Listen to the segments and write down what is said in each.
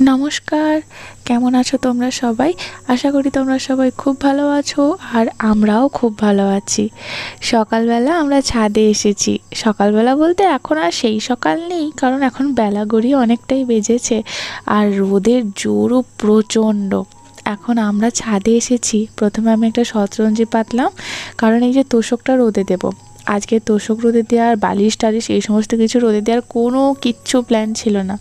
নমস্কার, কেমন আছো তোমরা সবাই? আশা করি তোমরা সবাই খুব ভালো আছো আর আমরাও খুব ভালো আছি। সকালবেলা আমরা ছাদে এসেছি। সকালবেলা বলতে এখন আর সেই সকাল নেই, কারণ এখন বেলা গড়িয়ে অনেকটাই বেজেছে আর রোদের জোরও প্রচণ্ড। এখন আমরা ছাদে এসেছি। প্রথমে আমি একটা শতরঞ্জি পাতলাম, কারণ এই যে তোষকটা রোদে দেবো। আজকে তোষক রোদে দেওয়ার বালিশ টালিশ এই সমস্ত কিছু রোদে দেওয়ার কোনো কিচ্ছু প্ল্যান ছিল না।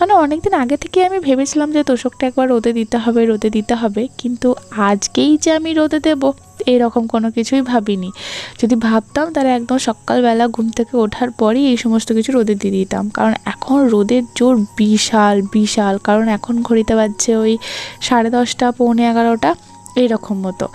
মানে অনেক দিন আগে থেকে আমি ভেবেছিলাম যে তোষকটা একবার রোদে দিতে হবে, রোদে দিতে হবে। কিন্তু আজকেই যে আমি রোদে দেবো, এরকম কোনো কিছুই ভাবিনি। যদি ভাবতাম তাহলে একদম সকালবেলা ঘুম থেকে ওঠার পরেই এই সমস্ত কিছু রোদে দিয়ে দিতাম। কারণ এখন রোদের জোর বিশাল বিশাল। কারণ এখন ঘড়িতে বাজছে ওই সাড়ে দশটা, পৌনে এগারোটা। এইরকম মতো।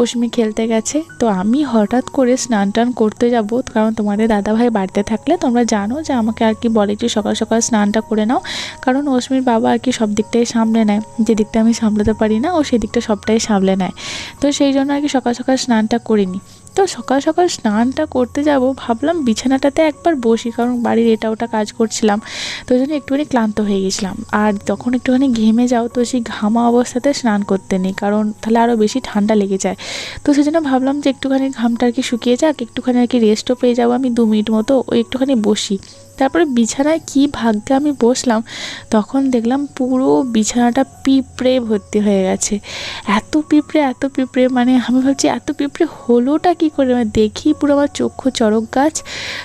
অশ্মি খেলতে গেছে, তো আমি হঠাৎ করে স্নান টান করতে যাব, কারণ তোমাদের দাদাভাই বাড়িতে থাকলে তোমরা জানো যে আমাকে আর কি বলে যে সকাল সকাল স্নানটা করে নাও, কারণ অশ্মির বাবা আর কি সব দিকটাই সামলে নেয়। যে দিকটা আমি সামলাতে পারি না, ও সেদিকটা সবটাই সামলে নেয়। তো সেই জন্য আর কি সকাল সকাল স্নানটা করিনি। তো সকাল সকাল স্নানটা করতে যাব, ভাবলাম বিছানাটাতে একবার বসি, কারণ বাড়ির এটা ওটা কাজ করছিলাম। তো ওই জন্য একটুখানি ক্লান্ত হয়ে গেছিলাম। আর তখন একটুখানি ঘেমে যাও, তো সেই ঘামা অবস্থাতে স্নান করতে নেই, কারণ তাহলে আরও বেশি ঠান্ডা লেগে যায়। তো সেই জন্য ভাবলাম যে একটুখানি ঘামটা আর কি শুকিয়ে যাক, একটুখানি আর কি রেস্টও পেয়ে যাব আমি দু মিনিট মতো, ওই একটুখানি বসি। তারপরে বিছানায় কি ভাগ্যে আমি বসলাম, তখন দেখলাম পুরো বিছানাটা পিঁপড়ে ভর্তি হয়ে গেছে। এত পিঁপড়ে এত পিঁপড়ে মানে আমি ভাবছি এত পিঁপড়ে হলোটা কী করে? মানে দেখি পুরো আমার চক্ষু চড়ক গাছ।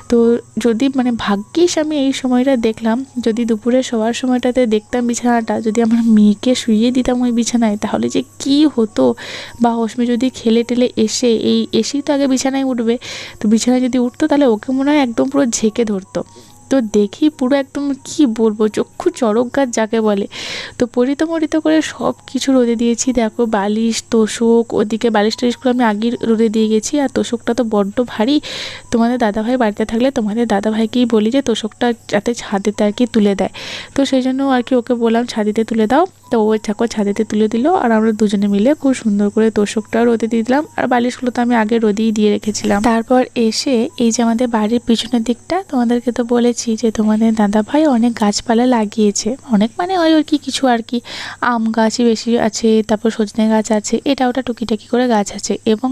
তো যদি মানে ভাগ্যিস আমি এই সময়টা দেখলাম, যদি দুপুরে শোয়ার সময়টাতে দেখতাম বিছানাটা, যদি আমার মেয়েকে শুইয়ে দিতাম ওই বিছানায়, তাহলে যে কি হতো? বা অশ্মি যদি খেলে টেলে এসে, এই এসেই তো আগে বিছানায় উঠবে। তো বিছানায় যদি উঠতো, তাহলে ওকে মনে হয় একদম পুরো ঝেঁকে ধরতো। তো দেখি পুরো একদম কি বলব, চক্ষু চড়ক গাছ যাকে বলে। তো পরিত মরিত করে সব কিছু রোদে দিয়েছি। দেখো বালিশ, তোষক, ওদিকে বালিশ টালিশগুলো আমি আগেই রোদে দিয়ে গেছি। আর তোষকটা তো বড্ড ভারী। তোমাদের দাদাভাই বাড়িতে থাকলে তোমাদের দাদাভাইকেই বলি যে তোষকটা যাতে ছাদেতে আর কি তুলে দেয়। তো সেই জন্য আর কি ওকে বললাম, ছাদিতে তুলে দাও। তো ও ঠাকুর ছাদেতে তুলে দিল। আর আমরা দুজনে মিলে খুব সুন্দর করে তোষকটা রোদে দিয়ে দিলাম। আর বালিশগুলো তো আমি আগে রোদেই দিয়ে রেখেছিলাম। তারপর এসে এই যে আমাদের বাড়ির পিছনের দিকটা, তোমাদেরকে তো বলেছি যে তোমাদের দাদা ভাই অনেক গাছপালা লাগিয়েছে। অনেক মানে ওই আর কি কিছু আর কি, আম গাছই বেশি আছে, তারপর সজনে গাছ আছে, এটা ওটা টুকিটাকি করে গাছ আছে এবং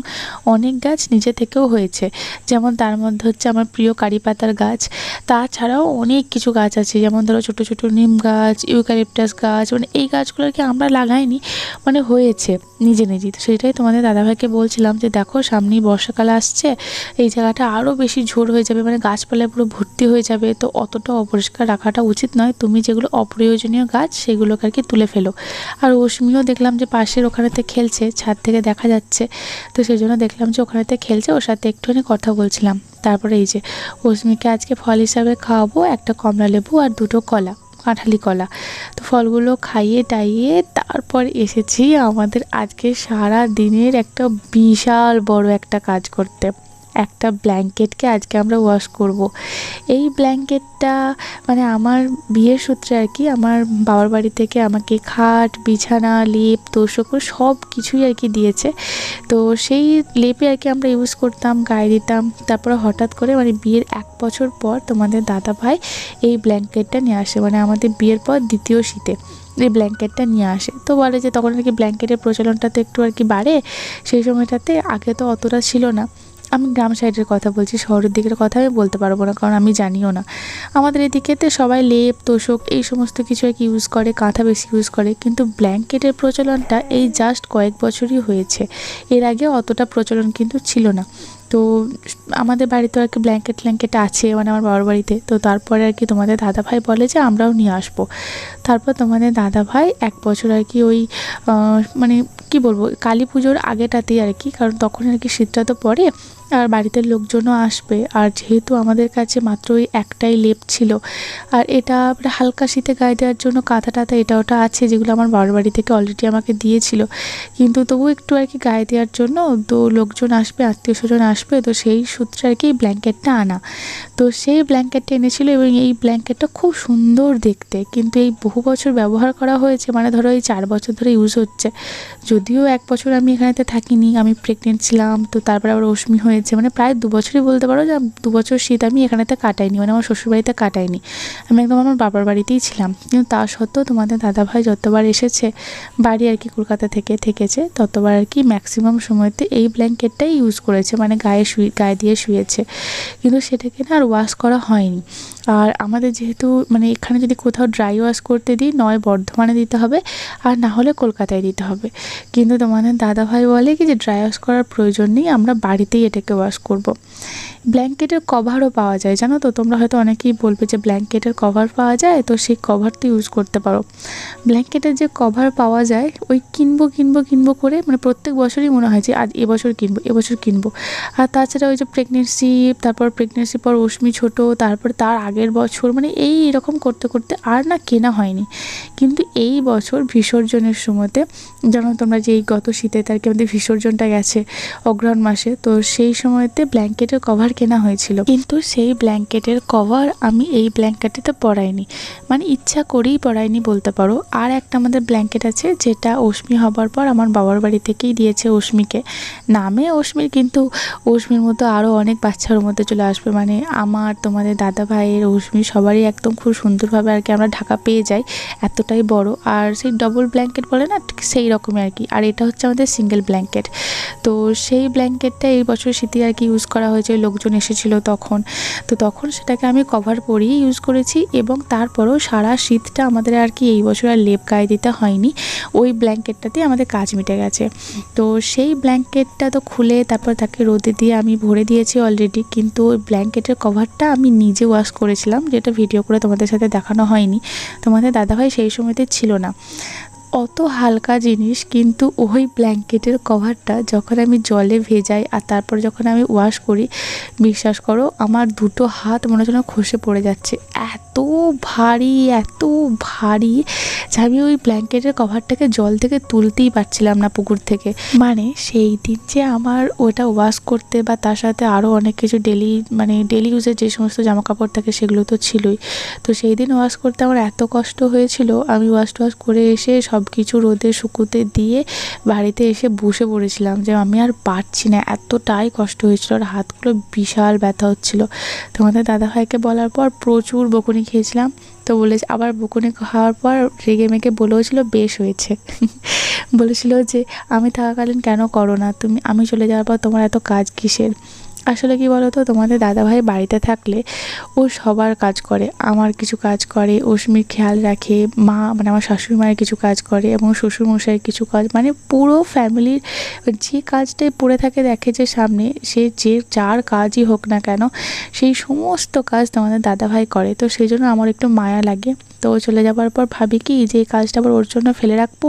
অনেক গাছ নিজে থেকেও হয়েছে। যেমন তার মধ্যে হচ্ছে আমার প্রিয় কারি পাতার গাছ, তাছাড়াও অনেক কিছু গাছ আছে, যেমন ধরো ছোটো ছোটো নিম গাছ, ইউক্যালিপটাস গাছ মানে এই গাছ গাছগুলোকে আমরা লাগাইনি মানে হয়েছে নিজে নিজেই। তো সেটাই তোমাদের দাদাভাইকে বলছিলাম যে দেখো সামনেই বর্ষাকাল আসছে, এই জায়গাটা আরও বেশি ঝোর হয়ে যাবে মানে গাছপালায় পুরো ভর্তি হয়ে যাবে। তো অতটা অপরিষ্কার রাখাটা উচিত নয়। তুমি যেগুলো অপ্রয়োজনীয় গাছ সেগুলোকে আর কি তুলে ফেলো। আর অশ্মিও দেখলাম যে পাশের ওখানেতে খেলছে, ছাদ থেকে দেখা যাচ্ছে। তো সেই জন্য দেখলাম যে ওখানেতে খেলছে, ওর সাথে একটুখানি কথা বলছিলাম। তারপরে এই যে অশ্মিকে আজকে ফল হিসাবে খাওয়াবো একটা কমলা লেবু আর দুটো কলা, কাঁঠালি কলা। তো ফলগুলো খাইয়ে টাইয়ে তারপর এসেছি আমাদের আজকে সারা দিনের একটা বিশাল বড় একটা কাজ করতে। একটা ব্ল্যাঙ্কেটকে আজকে আমরা ওয়াশ করব। এই ব্ল্যাঙ্কেটটা মানে আমার বিয়ের সূত্রে আর কি, আমার বাবার বাড়ি থেকে আমাকে খাট, বিছানা, লেপ তোষক সব কিছুই আর কি দিয়েছে। তো সেই লেপে আর কি আমরা ইউজ করতাম, গায়ে দিতাম। তারপরে হঠাৎ করে মানে বিয়ের এক বছর পর তোমাদের দাদা ভাই এই ব্ল্যাঙ্কেটটা নিয়ে আসে। মানে আমাদের বিয়ের পর দ্বিতীয় শীতে এই ব্ল্যাঙ্কেটটা নিয়ে আসে। তো বলে যে তখন আর কি ব্ল্যাঙ্কেটের প্রচলনটা তো একটু আর কি বাড়ে, সেই সময়টাতে আগে তো অতটা ছিল না। আমি গ্রাম সাইডের কথা বলছি, শহরের দিকের কথা আমি বলতে পারব না, কারণ আমি জানিও না। আমাদের এদিকেতে সবাই লেপ, তোষক, এই সমস্ত কিছু আর কি ইউজ করে, কাঁথা বেশি ইউজ করে, কিন্তু ব্ল্যাঙ্কেটের প্রচলনটা এই জাস্ট কয়েক বছরই হয়েছে। এর আগে অতটা প্রচলন কিন্তু ছিল না। তো আমাদের বাড়িতে আর কি ব্ল্যাঙ্কেট, ট্ল্যাঙ্কেট আছে মানে আমার বাবার বাড়িতে। তো তারপরে আর কি তোমাদের দাদাভাই বলে যে, আমরাও নিয়ে আসব। তারপর তোমাদের দাদাভাই এক বছর আর কি ওই মানে কি বলব, কালী পুজোর আগেটাতেই আর কি, কারণ তখন আর কি শীতটা তো পড়ে। আর বাড়িতে লোকজনও আসবে। আর যেহেতু আমাদের কাছে মাত্র ওই একটাই লেপ ছিল, আর এটা হালকা শীতে গায়ে দেওয়ার জন্য কাঁথা টাথা এটা ওটা আছে যেগুলো আমার বাবার বাড়ি থেকে অলরেডি আমাকে দিয়েছিল। কিন্তু তবু একটু আর কি গায়ে দেওয়ার জন্য তো লোকজন আসবে, আত্মীয় স্বজন আসবে, তো সেই সূত্রে আর কি এই ব্ল্যাঙ্কেটটা আনা। তো সেই ব্ল্যাঙ্কেটটা এনেছিল এবং এই ব্ল্যাঙ্কেটটা খুব সুন্দর দেখতে। কিন্তু এই বহু বছর ব্যবহার করা হয়েছে মানে ধরো এই চার বছর ধরে ইউজ হচ্ছে। যদিও এক বছর আমি এখানেতে থাকিনি, আমি প্রেগনেন্ট ছিলাম, তো তারপর আবার অশ্মি হয়ে যে মানে প্রায় দু বছরই বলতে পারো যে দু বছর শীত আমি এখানেতে কাটাইনি মানে আমার শ্বশুরবাড়িতে কাটাইনি। আমি একদম আমার বাবার বাড়িতেই ছিলাম। কিন্তু তা সত্ত্বেও তোমাদের দাদাভাই যতবার এসেছে, বাড়ি আর কি কলকাতা থেকে থেকেছে, ততবার আর কি ম্যাক্সিমাম সময়তে এই ব্ল্যাঙ্কেটটাই ইউজ করেছে মানে গায়ে শুয়ে গায়ে দিয়ে শুয়েছে। কিন্তু সেটাকে না আর ওয়াশ করা হয়নি। আর আমাদের যেহেতু মানে এখানে যদি কোথাও ড্রাই ওয়াশ করতে দিই, নয় বর্ধমানে দিতে হবে আর না হলে কলকাতায় দিতে হবে। কিন্তু তোমাদের দাদাভাই বলে কি যে ড্রাই ওয়াশ করার প্রয়োজন নেই, আমরা বাড়িতেই এটাকে ওয়াশ করব। ব্ল্যাঙ্কেটের কভারও পাওয়া যায়, জানো তো? তোমরা হয়তো অনেকেই বলবে যে ব্ল্যাঙ্কেটের কভার পাওয়া যায়, তো সেই কভারটি ইউজ করতে পারো। ব্ল্যাঙ্কেটের যে কভার পাওয়া যায়, ওই কিনবো কিনবো কিনবো করে মানে প্রত্যেক বছরই মনে হয় যে আজ এবছর কিনবো এবছর কিনবো। আর তাছাড়া ওই যে প্রেগনেন্সি তারপর প্রেগনেন্সি পর অশ্মি ছোট, তারপর তার আগের বছর মানে এই এরকম করতে করতে আর না কেনা হয়নি। কিন্তু এই বছর বিসর্জনের সময়তে যেমন তোমরা যে এই গত শীতে তার কি আমাদের বিসর্জনটা গেছে অগ্রহণ মাসে, তো সেই সময়তে ব্ল্যাঙ্কেটের কভার কেনা হয়েছিল। কিন্তু সেই ব্ল্যাঙ্কেটের কভার আমি এই ব্ল্যাঙ্কেটেতে পরাইনি। মানে ইচ্ছা করেই পরাইনি বলতে পারো। আর একটা আমাদের ব্ল্যাঙ্কেট আছে, যেটা অশ্মি হবার পর আমার বাবার বাড়ি থেকেই দিয়েছে অশ্মিকে। নামে অশ্মির, কিন্তু অশ্মির মতো আরও অনেক বাচ্চার মধ্যে চলে আসবে। মানে আমার, তোমাদের দাদা ভাইয়ের অশ্মি সবারই একদম খুব সুন্দরভাবে আর কি আমরা ঢাকা পেয়ে যাই, এতটাই বড়। আর সেই ডবল ব্ল্যাঙ্কেট বলে না সেই রকমই আর কি। আর এটা হচ্ছে আমাদের সিঙ্গেল ব্ল্যাঙ্কেট তো সেই ব্ল্যাঙ্কেটটা এই বছর শীতে আর কি ইউজ করা হয়েছে, লোকজন এসেছিল তখন। তো তখন সেটাকে আমি কভার পরিয়ে ইউজ করেছি এবং তারপরেও সারা শীতটা আমাদের আর কি এই বছর আর লেপ গায়ে দিতে হয়নি। ওই ব্ল্যাঙ্কেটটাতেই আমাদের কাজ মিটে গেছে। তো সেই ব্ল্যাঙ্কেটটা তো খুলে তারপর তাকে রোদে দিয়ে আমি ভরে দিয়েছি অলরেডি কিন্তু ওই ব্ল্যাঙ্কেটের কভারটা আমি নিজে ওয়াশ করেছিলাম যেটা ভিডিও করে তোমাদের সাথে দেখানো হয়নি। তোমাদের দাদাভাই সেই সময়তে ছিল না। অত হালকা জিনিস, কিন্তু ওই ব্ল্যাঙ্কেটের কভারটা যখন আমি জলে ভেজাই আর তারপর যখন আমি ওয়াশ করি, বিশ্বাস করো আমার দুটো হাত মনে হচ্ছে খসে পড়ে যাচ্ছে। এত ভারী এত ভারী যে আমি ওই ব্ল্যাঙ্কেটের কভারটাকে জল থেকে তুলতেই পারছিলাম না পুকুর থেকে। মানে সেই দিন যে আমার ওটা ওয়াশ করতে বা তার সাথে আরও অনেক কিছু ডেলি মানে ডেলি ইউজের যে সমস্ত জামা কাপড় থাকে সেগুলো তো ছিলই। তো সেই দিন ওয়াশ করতে আমার এত কষ্ট হয়েছিল, আমি ওয়াশ টোয়াশ করে এসে সব কিছু রোদে শুকুতে দিয়ে বাড়িতে এসে বসে পড়েছিলাম যে, আমি আর পারছি না। এতটাই কষ্ট হয়েছিল আর হাতগুলো বিশাল ব্যথা হচ্ছিল। তোমাদের দাদাভাইকে বলার পর প্রচুর বকুনি খেয়েছিলাম। তো বলে, আবার বকুনি খাওয়ার পর রেগে মেগে বলেওছিল বেশ হয়েছে। বলেছিল যে, আমি থাকাকালীন কেন করো না? তুমি, আমি চলে যাওয়ার পর তোমার এত কাজ কিসের? আসলে কি বলো তো তোমাদের দাদাভাই বাড়িতে থাকলে ও সবার কাজ করে, আমার কিছু কাজ করে অশ্মির খেয়াল রাখে, মা মানে আমার শাশুড়ি মায়ের কিছু কাজ করে এবং শ্বশুরমশাইয়ের কিছু কাজ মানে পুরো ফ্যামিলির যে কাজটাই পড়ে থাকে দেখে যে সামনে, সে যে যার কাজই হোক না কেন, সেই সমস্ত কাজ তোমাদের দাদাভাই করে। তো সেই জন্য আমার একটু মায়া লাগে। তো চলে যাবার পর ভাবি কি যে এই কাজটা আবার ওর জন্য ফেলে রাখব?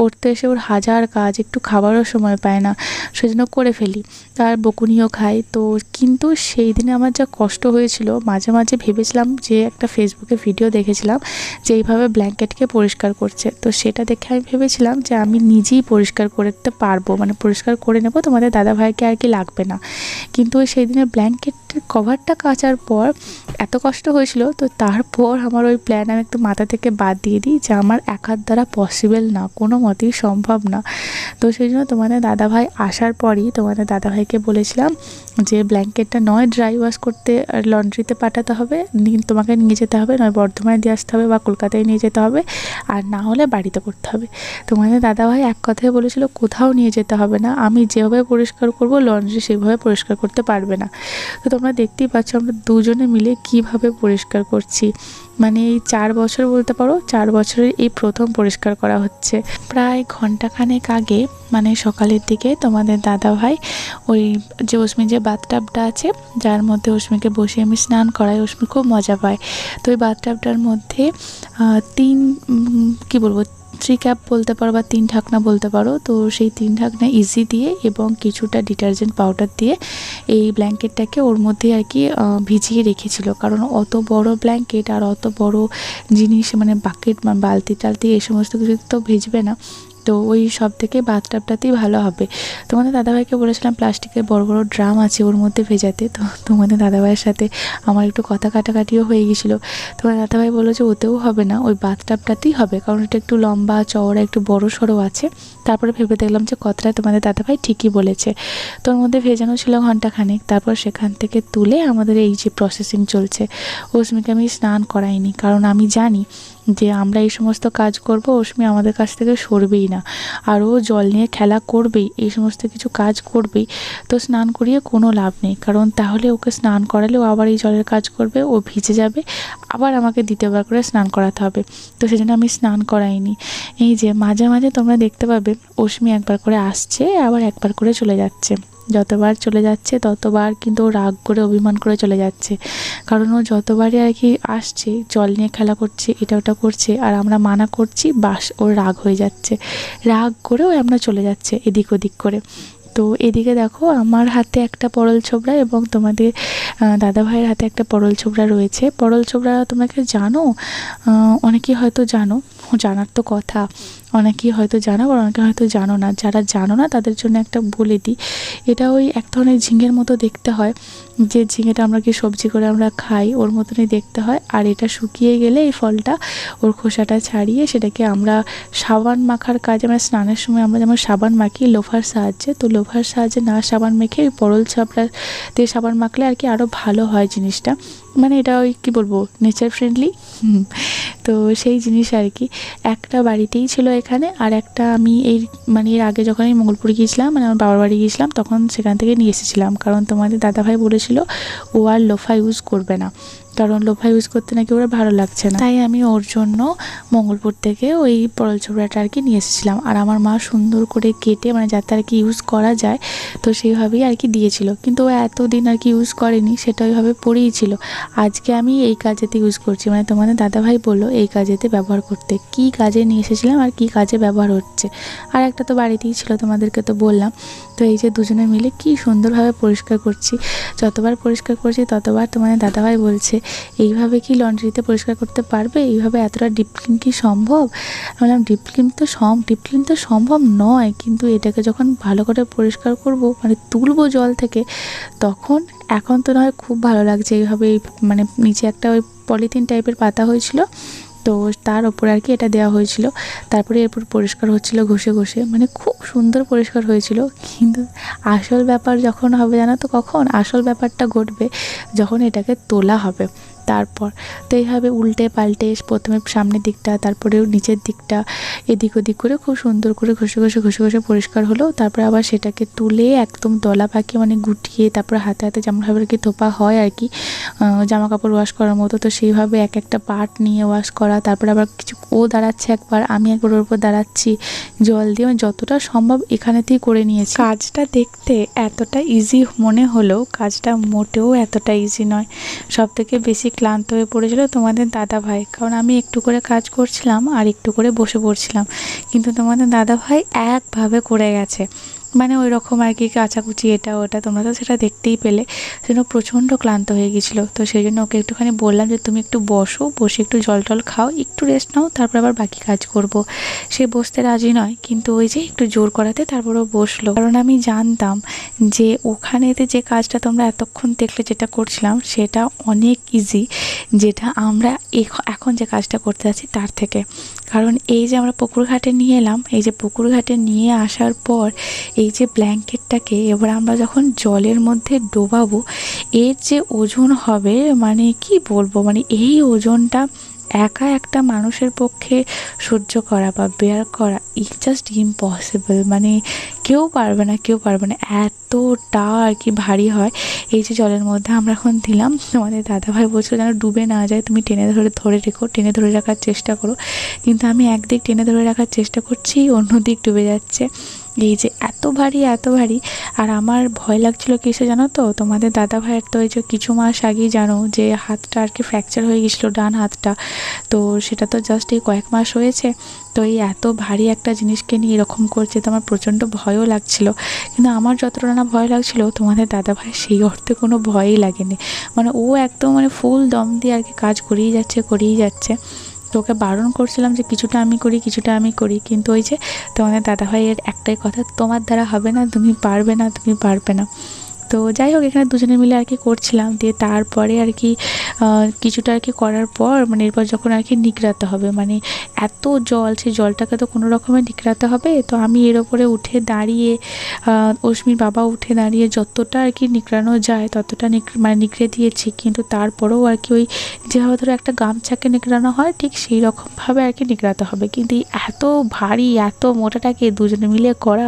ওর তো এসে ওর হাজার কাজ, একটু খাবারও সময় পায় না, সেজন্য করে ফেলি। তার বকুনিও খাই তো কিন্তু সেই দিনে আমার যা কষ্ট হয়েছিল, মাঝে মাঝে ভেবেছিলাম যে একটা ফেসবুকে ভিডিও দেখেছিলাম যে এইভাবে ব্ল্যাঙ্কেটকে পরিষ্কার করছে। তো সেটা দেখে আমি ভেবেছিলাম যে আমি নিজেই পরিষ্কার করতে পারব মানে পরিষ্কার করে নেব, তোমাদের দাদা ভাইকে আর কি লাগবে না। কিন্তু সেই দিনের ব্ল্যাঙ্কেটের কভারটা কাচার পর এত কষ্ট হয়েছিল, তো তারপর আমার ওই প্ল্যান আমি একটু মাথা থেকে বাদ দিয়ে দিই যে আমার একার দ্বারা পসিবল না, কোনো মতেই সম্ভব না। তো সেই জন্য তোমাদের দাদাভাই আসার পরই তোমাদের দাদাভাইকে বলেছিলাম যে ব্ল্যাঙ্কেটটা নয় ড্রাই ওয়াশ করতে লন্ড্রিতে পাঠাতে হবে তোমাকে নিয়ে যেতে হবে, নয় বর্ধমানে দিয়ে আসতে হবে বা কলকাতায় নিয়ে যেতে হবে, আর না হলে বাড়িতে করতে হবে। তোমাদের দাদাভাই এক কথায় বলেছিল, কোথাও নিয়ে যেতে হবে না, আমি যেভাবে পরিষ্কার করব লন্ড্রি সেভাবে পরিষ্কার করতে পারবে না। তো তোমরা দেখতেই পাচ্ছ, আমরা দুজনে মিলে কীভাবে পরিষ্কার করছি। মানে এই চার বছর বলতে পারো, চার বছরের এই প্রথম পরিষ্কার করা হচ্ছে। প্রায় ঘন্টাখানেক আগে মানে সকালের দিকে, তোমাদের দাদা ভাই ওই যে অশ্মি যে বাথটাবটা আছে, যার মধ্যে অশ্মিকে বসে আমি স্নান করাই অশ্মি খুব মজা পায়। তো ওই বাথটাবটার মধ্যে তিন কি বলব থ্রি ক্যাপ বলতে পারো বা তিন ঢাকনা বলতে পারো, তো সেই তিন ঢাকনা ইজি দিয়ে এবং কিছুটা ডিটারজেন্ট পাউডার দিয়ে এই ব্ল্যাঙ্কেটটাকে ওর মধ্যে আর কি ভিজিয়ে রেখেছিল। কারণ অত বড় ব্ল্যাঙ্কেট আর অত বড় জিনিস মানে বাকেট বালতি টালতি এই সমস্ত কিছু তো ভিজবে না। তো ওই সব থেকে বাথটাবটাতেই ভালো হবে। তোমাদের দাদাভাইকে বলেছিলাম প্লাস্টিকের বড় বড় ড্রাম আছে ওর মধ্যে ভেজাতে। তো তোমাদের দাদাভাইয়ের সাথে আমার একটু কথা কাটাকাটিও হয়ে গেছিল তোমার দাদাভাই বলল যে ওতেও হবে না, ওই বাথটাবটাতেই হবে, কারণ এটা একটু লম্বা, চওড়া, একটু বড় সড়ো আছে। তারপরে ভেবে দেখলাম যে কথাটা তোমাদের দাদাভাই ঠিকই বলেছে। তোর মধ্যে ভেজানো ছিল ঘন্টাখানেক তারপর সেখান থেকে তুলে আমাদের এই যে প্রসেসিং চলছে অস্মিকে আমি স্নান করাইনি, কারণ আমি জানি যে আমরা এই সমস্ত কাজ করব, অশ্মি আমাদের কাছ থেকে সরবেই না। আর ও জল নিয়ে খেলা করবেই, এই সমস্ত কিছু কাজ করবেই। তো স্নান করিয়ে কোনো লাভ নেই, কারণ তাহলে ওকে স্নান করালে ও আবার এই জলের কাজ করবে, ও ভিজে যাবে, আবার আমাকে দ্বিতীয়বার করে স্নান করাতে হবে। তো সেজন্য আমি স্নান করাইনি। এই যে মাঝে মাঝে তোমরা দেখতে পাবে, অশ্মি একবার করে আসছে, আবার একবার করে চলে যাচ্ছে। যতবার চলে যাচ্ছে, ততবার কিন্তু ও রাগ করে অভিমান করে চলে যাচ্ছে। কারণ ও যতবারই আর কি আসছে, জল নিয়ে খেলা করছে, এটা ওটা করছে, আর আমরা মানা করছি, বাস ওর রাগ হয়ে যাচ্ছে। রাগ করেও আমরা চলে যাচ্ছে এদিক ওদিক করে। তো এদিকে দেখো আমার হাতে একটা পরল ছোবড়া এবং তোমাদের দাদা ভাইয়ের হাতে একটা পরল ছোবড়া রয়েছে। পরল ছোবড়া তোমাকে জানো? অনেকেই হয়তো জানো, জানার তো কথা। অনেকেই হয়তো জানো আর অনেকে হয়তো জানো না। যারা জানো না তাদের জন্য একটা বলে দিই। এটা ওই এক ধরনের ঝিঙের মতো দেখতে হয়। যে ঝিঙেটা আমরা কি সবজি করে আমরা খাই, ওর মতনই দেখতে হয়। আর এটা শুকিয়ে গেলে এই ফলটা ওর খোসাটা ছাড়িয়ে সেটাকে আমরা সাবান মাখার কাজে মানে স্নানের সময় আমরা যেমন সাবান মাখি লোফার সাহায্যে, তো লোফার সাহায্যে না সাবান মেখে ওই পরল ছাপড়া দিয়ে সাবান মাখলে আর কি আরও ভালো হয় জিনিসটা। মানে এটা ওই কী বলব নেচার ফ্রেন্ডলি তো সেই জিনিস আর কি। একটা বাড়িতেই ছিল এখানে, আর একটা আমি এই মানে এর আগে যখন আমি মঙ্গলপুর গিয়েছিলাম মানে আমার বাবার বাড়ি গিয়েছিলাম, তখন সেখান থেকে নিয়ে এসেছিলাম। কারণ তোমাদের দাদাভাই বলেছিল, ও আর লোফা ইউজ করবে না। কারণ লোফা ইউজ করতে নাকি ওরা ভালো লাগছে না। তাই আমি ওর জন্য মঙ্গলপুর থেকে ওই পরল ছোবড়াটা আর কি নিয়ে এসেছিলাম। আর আমার মা সুন্দর করে কেটে মানে যাতে আর কি ইউজ করা যায়, তো সেইভাবেই আর কি দিয়েছিল। কিন্তু ও এতদিন আর কি ইউজ করেনি, সেটা ওইভাবে পড়েই ছিল। আজকে আমি এই কাজেতে ইউজ করছি। মানে তোমাদের দাদাভাই বলল, এই কাজেতে ব্যবহার করতে। কি কাজে নিয়ে এসেছিলাম আর কি কাজে ব্যবহার হচ্ছে। আর একটা তো বাড়িতেই ছিল, তোমাদেরকে তো বললাম। তো এই যে দুজনে মিলে কি সুন্দরভাবে পরিষ্কার করছি। যতবার পরিষ্কার করছি, ততবার তোমাদের দাদাভাই বলছে এইভাবে কি লন্ড্রিতে পরিষ্কার করতে পারবে? এইভাবে এতটা ডিপ ক্লিন কি সম্ভব? বললাম ডিপ ক্লিন তো সম ডিপ ক্লিন তো সম্ভব নয়, কিন্তু এটাকে যখন ভালো করে পরিষ্কার করব মানে তুলবো জল থেকে, তখন এখন তো নয় খুব ভালো লাগছে। এইভাবে এই মানে নিচে একটা ওই পলিথিন টাইপের পাতা হয়েছিল তো তার ওপরে আর কি এটা দেওয়া হয়েছিল। তারপরে এরপর পরিষ্কার হচ্ছিল ঘষে ঘষে। মানে খুব সুন্দর পরিষ্কার হয়েছিল। কিন্তু আসল ব্যাপার যখন হবে জানো তো কখন? আসল ব্যাপারটা ঘটবে যখন এটাকে তোলা হবে। তারপর। তো এইভাবে উল্টে পাল্টে প্রথমে সামনের দিকটা তারপরে নিচের দিকটা, এদিক ওদিক করে খুব সুন্দর করে ঘষে ঘষে ঘষে ঘষে পরিষ্কার হলো। তারপরে আবার সেটাকে তুলে একদম দলা পাকিয়ে মানে গুটিয়ে তারপরে হাতে হাতে যেমনভাবে আর কি থোপা হয় আর কি জামা কাপড় ওয়াশ করার মতো, তো সেইভাবে এক একটা পার্ট নিয়ে ওয়াশ করা। তারপরে আবার কিছু, ও দাঁড়াচ্ছে একবার, আমি একবার ওর উপর দাঁড়াচ্ছি, জল দিয়ে মানে যতটা সম্ভব এখানেতেই করে নিয়েছি। কাজটা দেখতে এতটা ইজি মনে হলেও, কাজটা মোটেও এতটা ইজি নয়। সব থেকে বেশি ক্লান্ত হয়ে পড়েছিল তোমাদের দাদা ভাই কারণ আমি একটু করে কাজ করছিলাম আর একটু করে বসে পড়ছিলাম। কিন্তু তোমাদের দাদা ভাই একভাবে করে গেছে। মানে ওই রকম আর কি কাচাকুচি এটা ওটা, তোমরা তো সেটা দেখতেই পেলে। সেজন্য প্রচণ্ড ক্লান্ত হয়ে গেছিল। তো সেই জন্য ওকে একটুখানি বললাম যে, তুমি একটু বসো, বসে একটু জল টল খাও, একটু রেস্ট নাও, তারপর আবার বাকি কাজ করব। সে বসতে রাজি নয়, কিন্তু ওই যে একটু জোর করাতে তারপর ও বসল। কারণ আমি জানতাম যে, ওখানেতে যে কাজটা তোমরা এতক্ষণ দেখলে যেটা করছিলাম, সেটা অনেক ইজি যেটা আমরা এখ- এখন যে কাজটা করতে যাচ্ছি তার থেকে। কারণ এই যে আমরা পুকুর ঘাটে নিয়ে এলাম, এই যে পুকুর ঘাটে নিয়ে আসার পর এই যে ব্ল্যাঙ্কেটটাকে, এবার আমরা যখন জলের মধ্যে ডোবাবো, এর যে ওজন হবে মানে কি বলব মানে এই ওজনটা একা একটা মানুষের পক্ষে সহ্য করা বা বেয়ার করা ই জাস্ট ইম্পসিবল মানে কেউ পারবে না, কেউ পারবে না, এতটা আর কি ভারী হয়। এই যে জলের মধ্যে আমরা এখন দিলাম তোমাদের দাদাভাই বলছিল যেন ডুবে না যায়, তুমি টেনে ধরে ধরে রেখো, টেনে ধরে রাখার চেষ্টা করো। কিন্তু আমি একদিক টেনে ধরে রাখার চেষ্টা করছি অন্য দিক ডুবে যাচ্ছে। এই যে এত ভারী এত ভারী। আর আমার ভয় লাগছিল কিসে জানো তো? তোমাদের দাদা ভাইয়ের তো এই যে কিছু মাস আগেই জানো যে হাতটা আর কি ফ্র্যাকচার হয়ে গেছিল, ডান হাতটা। তো সেটা তো জাস্ট এই কয়েক মাস হয়েছে। তো এই এত ভারী একটা জিনিসকে নিয়ে এরকম করছে তো আমার প্রচণ্ড ভয়ও লাগছিল। কিন্তু আমার যতটা না ভয় লাগছিল, তোমাদের দাদা ভাই সেই অর্থে কোনো ভয়ই লাগেনি। মানে ও একদম মানে ফুল দম দিয়ে আর কি কাজ করেই যাচ্ছে করেই যাচ্ছে। তো ওকে বারণ করছিলাম যে কিছুটা আমি করি, কিছুটা আমি করি। কিন্তু ওই যে তোমাদের দাদাভাইয়ের একটাই কথা, তোমার দ্বারা হবে না, তুমি পারবে না, তুমি পারবে না। তো যাই হোক, এখানে দুজনে মিলে আর কি করছিলাম। দিয়ে তারপরে আর কি কিছুটা আর কি করার পর মানে এরপর যখন আর কি নিকড়াতে হবে মানে এত জল, সেই জলটাকে তো কোনো রকমে নিকড়াতে হবে। তো আমি এর ওপরে উঠে দাঁড়িয়ে অশ্মির বাবা উঠে দাঁড়িয়ে যতটা আর কি নিকড়ানো যায়, ততটা মানে নিকড়ে দিয়েছি। কিন্তু তারপরেও আর কি ওই যেভাবে ধরো একটা গামছাকে নিকড়ানো হয়, ঠিক সেই রকমভাবে আর কি নিকড়াতে হবে। কিন্তু এত ভারী, এত মোটাটাকে দুজনে মিলে করা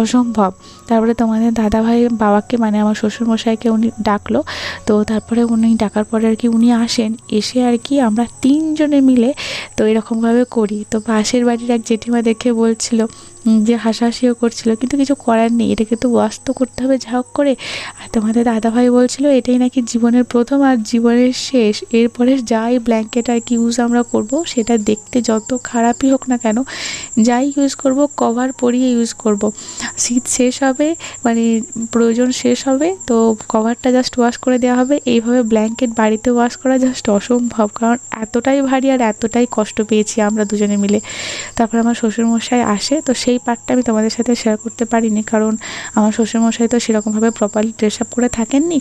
অসম্ভব। তারপরে তোমাদের দাদাভাই বাবাকে মানে আমার শ্বশুরমশাইকে উনি ডাকলো। তো তারপরে উনি ডাকার পরে আর কি উনি আসেন, এসে আর কি আমরা তিনজনে মিলে তো এরকমভাবে করি। তো পাশের বাড়ির এক জেঠিমা দেখে বলছিল যে হাসাহাসিও করছিল, কিন্তু কিছু করার নেই। এটাকে তো ওয়াশ তো করতে হবে যা হোক করে। আর তোমাদের দাদাভাই বলছিল, এটাই নাকি জীবনের প্রথম আর জীবনের শেষ। এরপরে যাই ব্ল্যাঙ্কেট আর কি ইউজ আমরা করব, সেটা দেখতে যত খারাপই হোক না কেন, যাই ইউজ করব কভার পরিয়ে ইউজ করব। শীত শেষ হবে মানে প্রয়োজন শেষ হবে, তো কভারটা জাস্ট ওয়াশ করে দেওয়া হবে। এইভাবে ব্ল্যাঙ্কেট বাড়িতে ওয়াশ করা জাস্ট অসম্ভব, কারণ এতটাই ভারী আর এতটাই কষ্ট পেয়েছি আমরা দুজনে মিলে। তারপর আমার শ্বশুরমশাই আসে, তো সেই পার্টটা আমি তোমাদের সাথে শেয়ার করতে পারিনি, কারণ আমার শ্বশুরমশাই তো সেরকমভাবে প্রপারলি ড্রেস আপ করে থাকেননি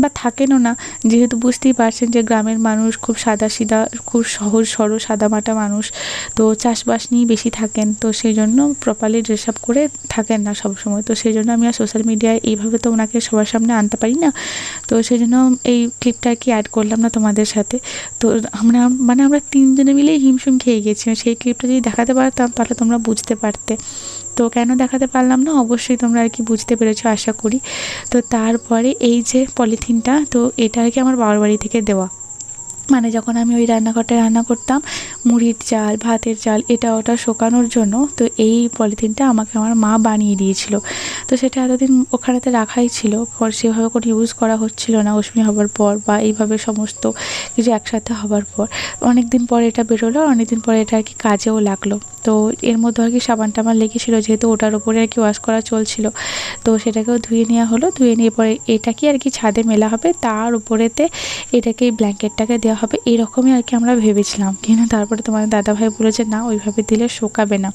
বা থাকেনও না। যেহেতু বুঝতেই পারছেন যে গ্রামের মানুষ খুব সাদা সিধা খুব সহজ সরল সাদামাটা মানুষ, তো চাষবাস নিয়েই বেশি থাকেন, তো সেই জন্য প্রপারলি ড্রেস আপ করে থাকেন না সবসময়। তো সেই জন্য আমি আর সোশ্যাল মিডিয়ায় এইভাবে তো ওনাকে সবার সামনে আনতে পারি না। তো সেই জন্য এই ক্লিপটা কি অ্যাড করলাম না তোমাদের সাথে। তো আমরা মানে আমরা তিনজনে মিলেই হিমশিম খেয়ে গেছিলাম সেই ক্লিপটা যদি দেখাতে পারতাম, তাহলে তোমরা বুঝতে পারতে। তো কেন দেখাতে পারলাম না? অবশ্যই তোমরা আর কি বুঝতে পেরেছ, আশা করি। তো তারপরে এই যে পলিথিনটা, তো এটা আর কি আমার বাবার বাড়ি থেকে দেওয়া। মানে যখন আমি ওই রান্নাঘরটায় রান্না করতাম মুড়ির চাল ভাতের চাল এটা ওটা শোকানোর জন্য তো এই পলিথিনটা আমাকে আমার মা বানিয়ে দিয়েছিল। তো সেটা এতদিন ওখানেতে রাখাই ছিল, পর সেভাবে কোনো ইউজ করা হচ্ছিল না অশ্মি হবার পর বা এইভাবে সমস্ত কিছু একসাথে হবার পর। অনেক দিন পর এটা বেরোলো অনেক দিন পরে এটা আর কি কাজেও লাগল। তো এর মধ্যে আর কি সাবান টাবান লেগেছিলো, যেহেতু ওটার উপরে আর কি ওয়াশ করা চলছিল, তো সেটাকেও ধুয়ে নেওয়া হলো, ধুয়ে নিয়ে পরে এটাকে আর কি ছাদে মেলা হবে, তার উপরেতে এটাকে ব্ল্যাঙ্কেটটাকে দেওয়া হবে, এরকমই আর কি আমরা ভেবেছিলাম। কিন্তু তারপরে তোমাদের দাদাভাই বলেছে, না, ওইভাবে দিলে শোকাবে না।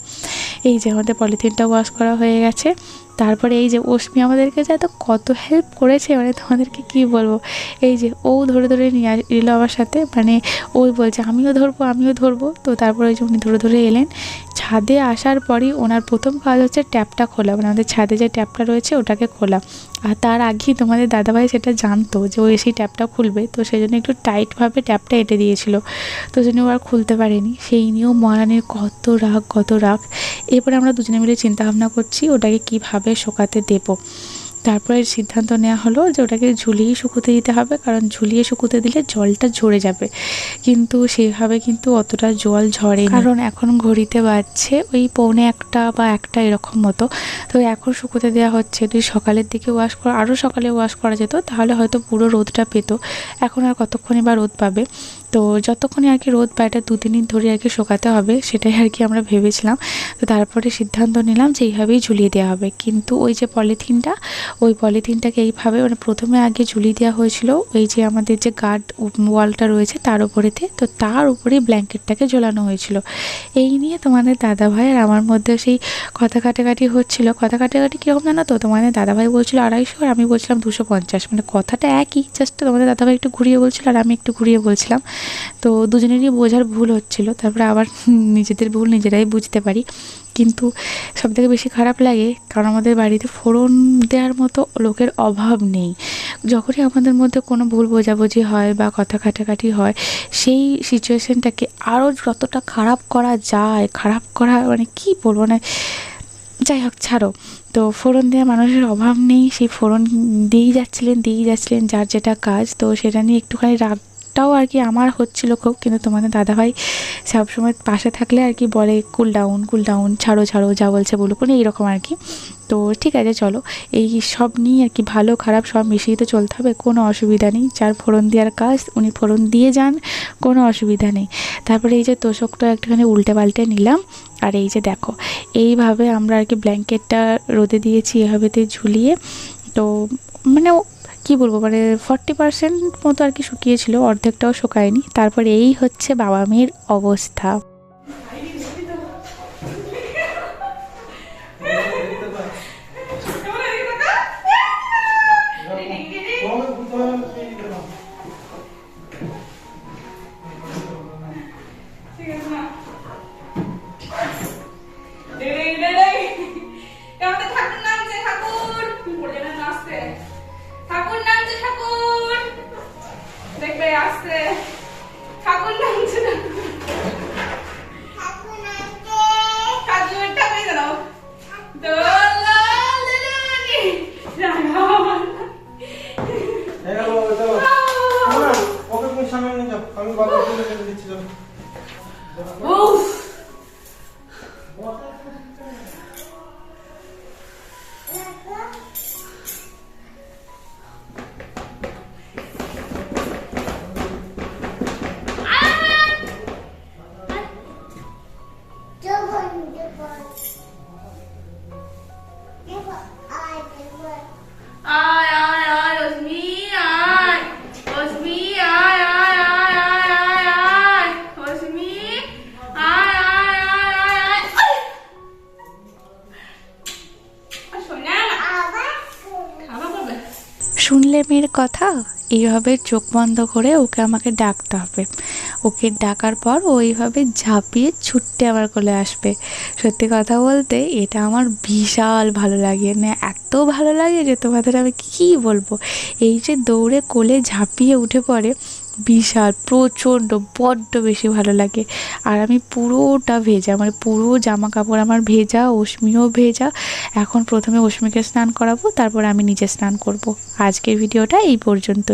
এই যে আমাদের পলিথিনটা ওয়াশ করা হয়ে গেছে। তারপরে এই যে অশ্মি আমাদেরকে যে এত কত হেল্প করেছে মানে তোমাদেরকে কি বলব? এই যে ও ধরে ধরে নিয়ে এলো আমার সাথে মানে ওই বলছে, আমিও ধরবো আমিও ধরবো। তো তারপরে ওই যে উনি ধরে ধরে এলেন। ছাদে আসার পরই ওনার প্রথম কাজ হচ্ছে ট্যাপটা খোলা মানে আমাদের ছাদে যে ট্যাপটা রয়েছে ওটাকে খোলা। আর তার আগেই তোমাদের দাদাভাই সেটা জানতো যে ও এসেই ট্যাপটা খুলবে, তো সেই জন্য একটু টাইটভাবে ট্যাপটা এঁটে দিয়েছিল। তো জন্য ও আর খুলতে পারেনি। সেই নিয়েও মহারানীর কত রাগ কত রাগ। এরপরে আমরা দুজনে মিলে চিন্তা ভাবনা করছি, ওটাকে কীভাবে শোকাতে দেবো। তারপরে সিদ্ধান্ত নেওয়া হলো যে ওটাকে ঝুলিয়ে শুকোতে দিতে হবে, কারণ ঝুলিয়ে শুকোতে দিলে জলটা ঝরে যাবে। কিন্তু সেভাবে কিন্তু অতটা জল ঝরে কারণ এখন ঘড়িতে বাজছে, ওই পৌনে একটা বা একটা এরকম মতো। তো এখন শুকোতে দেওয়া হচ্ছে, যদি সকালের দিকে ওয়াশ করা, আরও সকালে ওয়াশ করা যেত, তাহলে হয়তো পুরো রোদটা পেতো। এখন আর কতক্ষণই বা রোদ পাবে? তো যতক্ষণে আর কি রোদ পায় এটা দু তিন দিন ধরে আর কি শোকাতে হবে, সেটাই আর কি আমরা ভেবেছিলাম। তো তারপরে সিদ্ধান্ত নিলাম যে এইভাবেই ঝুলিয়ে দেওয়া হবে। কিন্তু ওই যে পলিথিনটা, ওই পলিথিনটাকে এইভাবে মানে প্রথমে আগে ঝুলিয়ে দেওয়া হয়েছিল। ওই যে আমাদের যে গার্ড ওয়ালটা রয়েছে তার উপরেতে, তো তার উপরেই ব্ল্যাঙ্কেটটাকে ঝোলানো হয়েছিল। এই নিয়ে তোমাদের দাদাভাই আর আমার মধ্যে সেই কথা কাটাকাটি হচ্ছিল। কথা কাটাকাটি কীরকম জানো তো? তোমাদের দাদাভাই বলছিল আড়াইশো, আর আমি বলছিলাম দুশো পঞ্চাশ। মানে কথাটা একই জাস্ট তোমাদের দাদাভাই একটু ঘুরিয়ে বলছিল আর আমি একটু ঘুরিয়ে বলছিলাম। তো দুজনেরই বোঝার ভুল হচ্ছিল, তারপরে আবার নিজেদের ভুল নিজেরাই বুঝতে পারি। কিন্তু সবথেকে বেশি খারাপ লাগে, কারণ আমাদের বাড়িতে ফোড়ন দেওয়ার মতো লোকের অভাব নেই। যখনই আমাদের মধ্যে কোনো ভুল বোঝাবুঝি হয় বা কথা কাটাকাটি হয়, সেই সিচুয়েশনটাকে আরও যতটা খারাপ করা যায়, খারাপ করা মানে কি বলব না যাই হোক, ছাড়ো। তো ফোড়ন দেওয়া মানুষের অভাব নেই, সেই ফোড়ন দিয়েই যাচ্ছিলেন দিয়েই যাচ্ছিলেন যার যেটা কাজ, তো সেটা নিয়ে একটুখানি রাগটাও আর কি আমার হচ্ছিল খুব, কিন্তু তোমাদের দাদাভাই সবসময় পাশে থাকলে আর কি বলে কুল ডাউন কুল ডাউন ছাড়ো ছাড়ো, যা বলছে বলুক। মানে এইরকম আর কি। তো ঠিক আছে, চলো। এই সব নিয়ে আর কি ভালো, খারাপ সব মিশিয়ে তো চলতে হবে, কোনো অসুবিধা নেই। যার ফোড়ন দেওয়ার কাজ, উনি ফোড়ন দিয়ে যান, কোনো অসুবিধা নেই। তারপরে এই যে তোষকটা একটুখানি উল্টে পাল্টে নিলাম, আর এই যে দেখো, এইভাবে আমরা আর কি ব্ল্যাঙ্কেটটা রোদে দিয়েছি, এভাবেতে ঝুলিয়ে। তো মানে কি বলব মানে ফর্টি পার্সেন্ট মতো আর কি শুকিয়েছিল, অর্ধেকটাও শুকায়নি। তারপরে এই হচ্ছে বাবা মেয়ের অবস্থা। বাজার থেকে কিনে শুনলে মেয়ের কথা, এইভাবে চোখ বন্ধ করে ওকে আমাকে ডাকতে হবে। ওকে ডাকার পর ও এইভাবে ঝাঁপিয়ে ছুটতে আমার কোলে আসবে। সত্যি কথা বলতে, এটা আমার বিশাল ভালো লাগে। না এত ভালো লাগে যে তোমাদের আমি কী বলব? এই যে দৌড়ে কোলে ঝাঁপিয়ে উঠে পড়ে বিশাল, প্রচণ্ড, বড্ড বেশি ভালো লাগে। আর আমি পুরোটা ভেজা মানে পুরো জামা কাপড় আমার ভেজা অশ্মিও ভেজা। এখন প্রথমে অশ্মিকে স্নান করাবো, তারপর আমি নিজে স্নান করব। আজকের ভিডিওটা এই পর্যন্ত